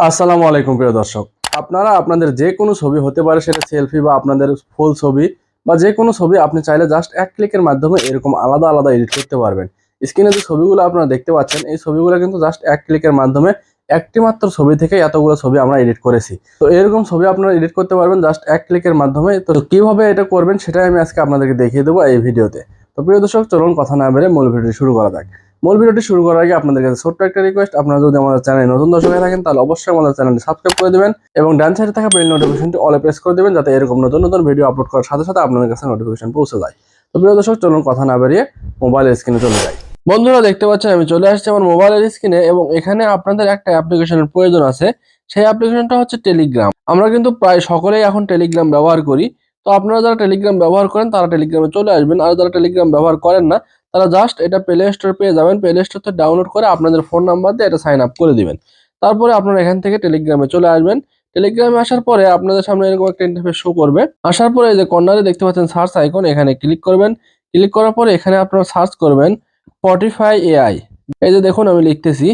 আসসালামু আলাইকুম প্রিয় দর্শক। আপনারা আপনাদের যে কোনো ছবি হতে পারে সেটা সেলফি বা আপনাদের ফুল ছবি বা যে কোনো ছবি আপনি চাইলে জাস্ট এক ক্লিকের মাধ্যমে এরকম আলাদা আলাদা এডিট করতে পারবেন। স্ক্রিনে যে ছবিগুলো আপনারা দেখতে পাচ্ছেন, এই ছবিগুলো কিন্তু জাস্ট এক ক্লিকের মাধ্যমে একটি মাত্র ছবি থেকে এতগুলো ছবি আমরা এডিট করেছি। তো এরকম ছবি আপনারা এডিট করতে পারবেন জাস্ট এক ক্লিকের মাধ্যমে। তো কীভাবে এটা করবেন সেটাই আমি আজকে আপনাদেরকে দেখিয়ে দেবো এই ভিডিওতে। তো প্রিয় দর্শক, চলুন কথা না বেড়ে মূল ভিডিও শুরু করা যাক। মূল ভিডিওটি শুরু করার আগে আপনাদের কাছে ছোট্ট একটা রিকোয়েস্ট আপনারা যদি আমাদের চ্যানেলে নতুন দর্শক হয়ে থাকেন, তাহলে অবশ্যই আমাদের চ্যানেলটি সাবস্ক্রাইব করে দেবেন এবং ডান সাইডে থাকা বেল নোটিফিকেশনটি অলে প্রেস করে দেবেন যাতে এরকম নতুন নতুন ভিডিও আপলোড করার সাথে সাথে আপনাদের কাছে নোটিফিকেশন পৌঁছে যায়। তো প্রিয় দর্শক, চলুন কথা না বেরিয়ে মোবাইলের স্ক্রিনে চলে যাই। বন্ধুরা, দেখতে পাচ্ছেন আমি চলে আসছি আমার মোবাইলের স্ক্রিনে এবং এখানে আপনাদের একটা অ্যাপ্লিকেশনের প্রয়োজন আছে। সেই অ্যাপ্লিকেশনটা হচ্ছে টেলিগ্রাম আমরা কিন্তু প্রায় সকলেই এখন টেলিগ্রাম ব্যবহার করি। তো আপনারা যারা টেলিগ্রাম ব্যবহার করেন, তারা টেলিগ্রামে চলে আসবেন। আর যারা টেলিগ্রাম ব্যবহার করেন না তারা জাস্ট এটা প্লে স্টোর পেয়ে যাবেন। প্লে স্টোর থেকে ডাউনলোড করে আপনাদের ফোন নাম্বার দিয়ে এটা সাইন আপ করে দিবেন। তারপরে আপনারা এখান থেকে টেলিগ্রামে চলে আসবেন। টেলিগ্রামে আসার পরে আপনাদের সামনে এরকম একটা ইন্টারফেস শো করবে। আসার পরে এই যে কর্নারে দেখতে পাচ্ছেন সার্চ আইকন এখানে ক্লিক করবেন। ক্লিক করার পরে এখানে আপনারা সার্চ করবেন স্পটিফাই এআই এই যে দেখুন আমি লিখতেছি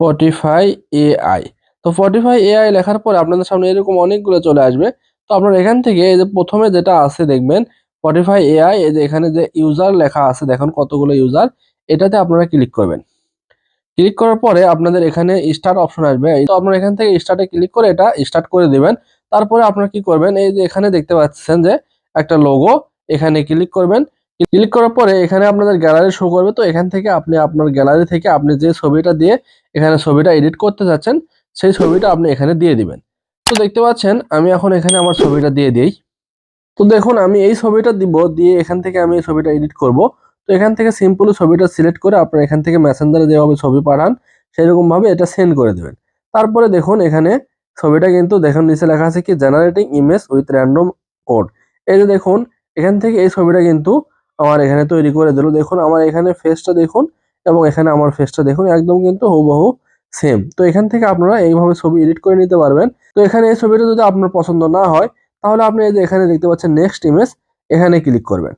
স্পটিফাই এআই তো স্পটিফাই এআই লেখার পরে আপনাদের সামনে এরকম অনেকগুলো চলে আসবে। তো আপনারা এখান থেকে এই যে প্রথমে যেটা আছে দেখবেন স্পটিফাই এআই এখানে যে ইউজার লেখা আছে, দেখুন কতগুলো ইউজার এটাতে আপনারা ক্লিক করবেন। ক্লিক করার পরে আপনাদের এখানে স্টার্ট অপশন আসবে। তো আপনারা এখান থেকে স্টার্টে ক্লিক করে এটা স্টার্ট করে দিবেন। তারপরে আপনারা কি করবেন, এই যে এখানে দেখতে পাচ্ছেন যে একটা লোগো এখানে ক্লিক করবেন। ক্লিক করার পরে এখানে আপনাদের গ্যালারি শো করবে। তো এখান থেকে আপনি আপনার গ্যালারি থেকে আপনি যে ছবিটা দিয়ে এখানে ছবিটা এডিট করতে চাচ্ছেন সেই ছবিটা আপনি এখানে দিয়ে দিবেন। তো দেখতে পাচ্ছেন, আমি এখন এখানে আমার ছবিটা দিয়ে দিই। তো দেখুন, আমি এই ছবিটা দিব দিয়ে এখান থেকে আমি এই ছবিটা এডিট করব। তো এখান থেকে সিম্পলি ছবিটা সিলেক্ট করে আপনারা এখান থেকে মেসেঞ্জারে যেভাবে ছবি পাঠান সেরকম ভাবে এটা সেন্ড করে দেবেন। তারপরে দেখুন, এখানে ছবিটা কিন্তু দেখুন, নিচে লেখা আছে কি generating image with random code এই যে দেখুন, এখান থেকে এই ছবিটা কিন্তু আমার এখানে তৈরি করে দিল। দেখুন, আমার এখানে ফেসটা দেখুন এবং এখানে আমার ফেসটা দেখুন, একদম কিন্তু হুবহু সেম তো এখান থেকে আপনারা এইভাবে ছবি এডিট করে নিতে পারবেন। তো এখানে এই ছবিটা যদি আপনার পছন্দ না হয় তাহলে আপনি এই যে এখানে দেখতে পাচ্ছেন নেক্সট ইমেজ এখানে ক্লিক করবেন।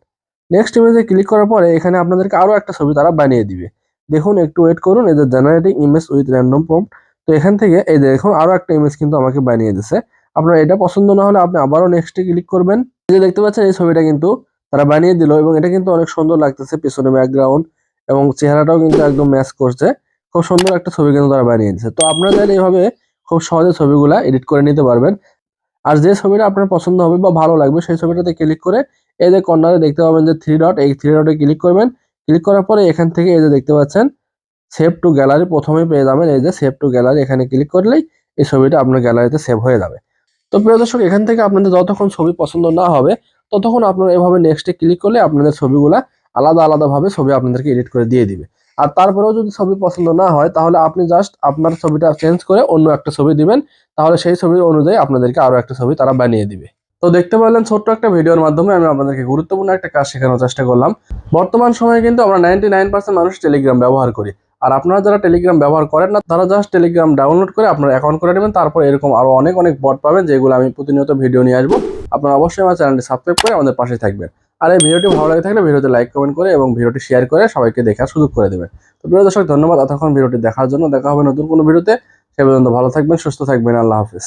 নেক্সট ইমেজে ক্লিক করার পরে এখানে আপনাদেরকে আরও একটা ছবি তারা বানিয়ে দিবে। দেখুন, একটু ওয়েট করুন এদের generating image with random prompt তো এখান থেকে এই দেখুন, আরও একটা ইমেজ কিন্তু আমাকে বানিয়ে দিছে। আপনার এটা পছন্দ না হলে আপনি আবারও নেক্সটে ক্লিক করবেন। এই যে দেখতে পাচ্ছেন, এই ছবিটা কিন্তু তারা বানিয়ে দিল এবং এটা কিন্তু অনেক সুন্দর লাগতেছে পিছনে ব্যাকগ্রাউন্ড এবং চেহারাটাও কিন্তু একদম ম্যাচ করছে। খুব সুন্দর একটা ছবি কিন্তু তারা বানিয়ে দিচ্ছে তো আপনারা এইভাবে খুব সহজে ছবিগুলা এডিট করে নিতে পারবেন। আর যে ছবিটা আপনার পছন্দ হবে বা ভালো লাগবে, সেই ছবিটাতে ক্লিক করে এই যে কর্নারে দেখতে পাবেন যে থ্রি ডট এই থ্রি ডটে ক্লিক করবেন। ক্লিক করার পরে এখান থেকে এই যে দেখতে পাচ্ছেন সেভ টু গ্যালারি প্রথমেই পেয়ে যাবেন এই যে সেভ টু গ্যালারি এখানে ক্লিক করলেই এই ছবিটা আপনার গ্যালারিতে সেভ হয়ে যাবে। তো প্রিয় দর্শক, এখান থেকে আপনাদের যতক্ষণ ছবি পছন্দ না হবে, ততক্ষণ আপনারা এভাবে নেক্সটে ক্লিক করলে আপনাদের ছবিগুলা আলাদা আলাদাভাবে ছবি আপনাদেরকে এডিট করে দিয়ে দিবে। আর তারপরেও যদি ছবি পছন্দ না হয়, তাহলে আপনি জাস্ট আপনার ছবিটা চেঞ্জ করে অন্য একটা ছবি দিবেন। তাহলে সেই ছবির অনুযায়ী আপনাদেরকে আরও একটা ছবি তারা বানিয়ে দিবে। তো দেখতে পারলেন ছোট্ট একটা ভিডিওর মাধ্যমে আমি আপনাদেরকে গুরুত্বপূর্ণ একটা কাজ শেখানোর চেষ্টা করলাম। বর্তমান সময়ে কিন্তু আমরা নাইনটি নাইন পার্সেন্ট মানুষ টেলিগ্রাম ব্যবহার করি। আর আপনারা যারা টেলিগ্রাম ব্যবহার করেন না, তারা জাস্ট টেলিগ্রাম ডাউনলোড করে আপনার অ্যাকাউন্ট করে নেবেন। তারপর এরকম আরও অনেক অনেক বট পাবেন, যেগুলো আমি প্রতিনিয়ত ভিডিও নিয়ে আসব। আপনারা অবশ্যই আমার চ্যানেলটি সাবস্ক্রাইব করে আমাদের পাশে থাকবেন। আর এই ভিডিওটি ভালো লাগে থাকলে ভিডিওতে লাইক কমেন্ট করে এবং ভিডিওটি শেয়ার করে সবাইকে দেখার সুযোগ করে দেবেন তো প্রিয় দর্শক, ধন্যবাদ। এতক্ষণ ভিডিওটি দেখার জন্য দেখা হবে নতুন কোনো ভিডিওতে। সে পর্যন্ত ভালো থাকবেন, সুস্থ থাকবেন। আল্লাহ হাফিজ।